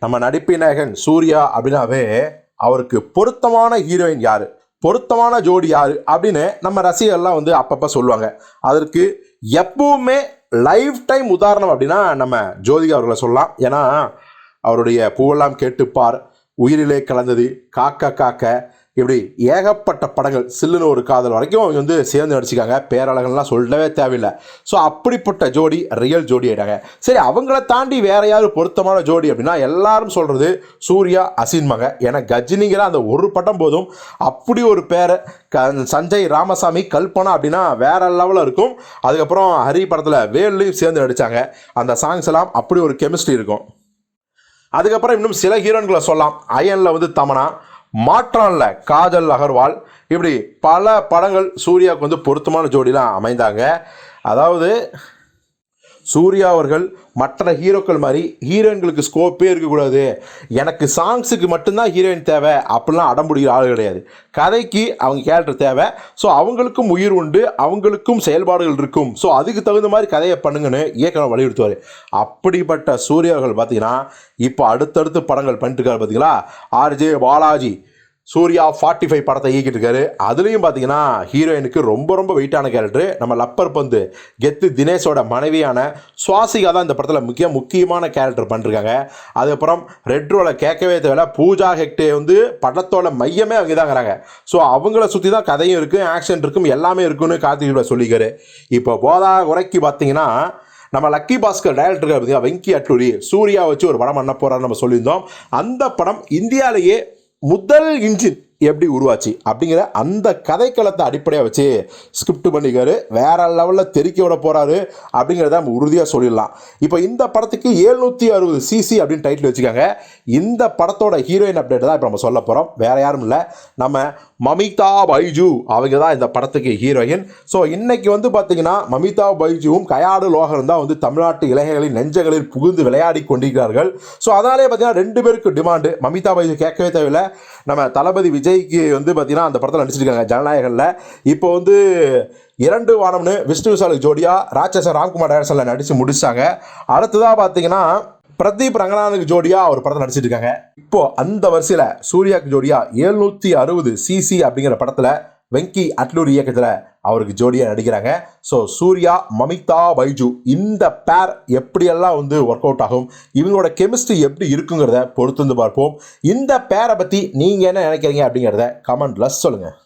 நம்ம நடிப்பின் நாயகன் சூர்யா அப்படின்னாவே அவருக்கு பொருத்தமான ஹீரோயின் யார்? பொருத்தமான ஜோடி யார்? அப்படின்னு நம்ம ரசிகர்லாம் வந்து அப்பப்போ சொல்லுவாங்க. அதற்கு எப்பவுமே லைஃப் டைம் உதாரணம் அப்படின்னா நம்ம ஜோதிகா அவர்களை சொல்லலாம். ஏன்னா அவருடைய பூவெல்லாம் கேட்டுப்பார். உயிரிலே கலந்தது. காக்க காக்க. இப்படி ஏகப்பட்ட படங்கள் சில்லுன்னு ஒரு காதல் வரைக்கும் அவங்க வந்து சேர்ந்து நடிச்சிக்காங்க பேரழகன்லாம் சொல்லவே தேவையில்லை. ஸோ அப்படிப்பட்ட ஜோடி ரியல் ஜோடி ஆயிட்டாங்க. சரி அவங்கள தாண்டி வேற யாரு பொருத்தமான ஜோடி அப்படின்னா எல்லாரும் சொல்கிறது சூர்யா அசின் மக ஏன்னா கஜினிங்கிற அந்த ஒரு படம் போதும். அப்படி ஒரு பேரை க சஞ்சய் ராமசாமி கல்பனா அப்படின்னா வேற லெவலில் இருக்கும். அதுக்கப்புறம் ஹரி படத்தில் வேல்லையும் சேர்ந்து நடித்தாங்க அந்த சாங்ஸ் எல்லாம் அப்படி ஒரு கெமிஸ்ட்ரி இருக்கும். அதுக்கப்புறம் இன்னும் சில ஹீரோன்களை சொல்லலாம். அயனில் வந்து தமனா மாற்றான்ல காஜல் அகர்வால் இப்படி பல படங்கள் சூர்யாவுக்கு வந்து பொருத்தமான ஜோடிலாம் அமைந்தாங்க. அதாவது சூர்யா அவர்கள் மற்ற ஹீரோக்கள் மாதிரி ஹீரோயின்களுக்கு ஸ்கோப்பே இருக்கக்கூடாது. எனக்கு சாங்ஸுக்கு மட்டும்தான் ஹீரோயின் தேவை. அப்படிலாம் அடம்புடிக்கிற ஆள் கிடையாது. கதைக்கு அவங்க கேரக்டர் தேவை. ஸோ அவங்களுக்கும் உயிர் உண்டு. அவங்களுக்கும் செயல்பாடுகள் இருக்கும். ஸோ அதுக்கு தகுந்த மாதிரி கதையை பண்ணுங்கன்னு இயக்குனர் வலியுறுத்துவார். அப்படிப்பட்ட சூர்யா அவர்கள் பார்த்தீங்கன்னா இப்போ அடுத்தடுத்து படங்கள் பண்ணிட்டு இருக்காரு பார்த்தீங்களா? RJ Balaji. Suriya forty five படத்தை இயக்கிட்டு இருக்காரு அதுலேயும் பார்த்தீங்கன்னா ஹீரோயினுக்கு ரொம்ப ரொம்ப வெயிட்டான கேரக்டர் நம்ம லப்பர் பந்து கெத்து தினேஷோட மனைவியான சுவாசிகா தான் இந்த படத்தில் முக்கிய முக்கியமான கேரக்டர் பண்ணிருக்காங்க. அதுக்கப்புறம் ரெட் ரோலை கேட்கவே தேவையில்ல. பூஜா ஹெக்டே வந்து படத்தோட மையமே அவங்க தாங்கிறாங்க ஸோ அவங்கள சுற்றி தான் கதையும் இருக்கும் ஆக்ஷன் இருக்கும் எல்லாமே இருக்குன்னு கார்த்திகோட சொல்லிக்காரு இப்போ போதா உரைக்கு பார்த்தீங்கன்னா நம்ம லக்கி பாஸ்கர் டைரக்டர் பார்த்தீங்கன்னா வெங்கி அட்டூரி சூர்யா வச்சு ஒரு படம் பண்ண போகிறான்னு நம்ம சொல்லியிருந்தோம். அந்த படம் இந்தியாவிலேயே முதல் இன்ஜின் எப்படி உருவாச்சு அப்படிங்கிற அந்த கதைக்களத்தை அடிப்படையாக வச்சு ஸ்கிரிப்ட் பண்ணிக்காரு வேற லெவலில் தெறிக்க விட போகிறாரு அப்படிங்கிறத நம்ம உறுதியாக சொல்லிடலாம். இப்போ இந்த படத்துக்கு ஏழ்நூற்றி அறுபது சிசி அப்படின்னு டைட்டில் வச்சுக்காங்க இந்த படத்தோட ஹீரோயின் அப்டேட் தான் இப்போ நம்ம சொல்ல போகிறோம் வேற யாரும் இல்லை. நம்ம மமிதா பைஜு அவங்க தான் இந்த படத்துக்கு ஹீரோயின் ஸோ இன்னைக்கு வந்து பார்த்தீங்கன்னா மமிதா பைஜுவும் கயாடு லோகரும் தான் வந்து தமிழ்நாட்டு இளைஞர்களின் நெஞ்சங்களில் புகுந்து விளையாடி கொண்டிருக்கிறார்கள். ஸோ அதனாலே பார்த்தீங்கன்னா ரெண்டு பேருக்கு டிமாண்டு மமிதா பைஜு கேட்கவே தேவையில்லை. நம்ம தளபதி விஜய்க்கு வந்து பார்த்தீங்கன்னா அந்த படத்தில் நடிச்சிருக்காங்க ஜனநாயகனில். இப்போ வந்து இரண்டு வானம்னு விஷ்ணு விசாலுக்கு ஜோடியாக ராட்சசன் ராம்குமார் டைரக்ஷனில் நடித்து முடிச்சாங்க. அடுத்ததாக பார்த்தீங்கன்னா பிரதீப் ரங்கநாதனுக்கு ஜோடியா ஒரு படத்தை நடிச்சிட்டு இருக்காங்க. இப்போ அந்த வரிசையில் சூர்யாக்கு ஜோடியா ஏழ்நூற்றி அறுபது சிசி அப்படிங்கிற படத்தில் வெங்கி அட்லூர் இயக்கத்தில் அவருக்கு ஜோடியாக நடிக்கிறாங்க. ஸோ சூர்யா மமிதா பைஜு இந்த பேர் எப்படியெல்லாம் வந்து ஒர்க் அவுட் ஆகும்? இவங்களோட கெமிஸ்ட்ரி எப்படி இருக்குங்கிறத பொறுத்து வந்து பார்ப்போம். இந்த பேரை பற்றி நீங்கள் என்ன நினைக்கிறீங்க அப்படிங்கிறத கமெண்ட்ல சொல்லுங்கள்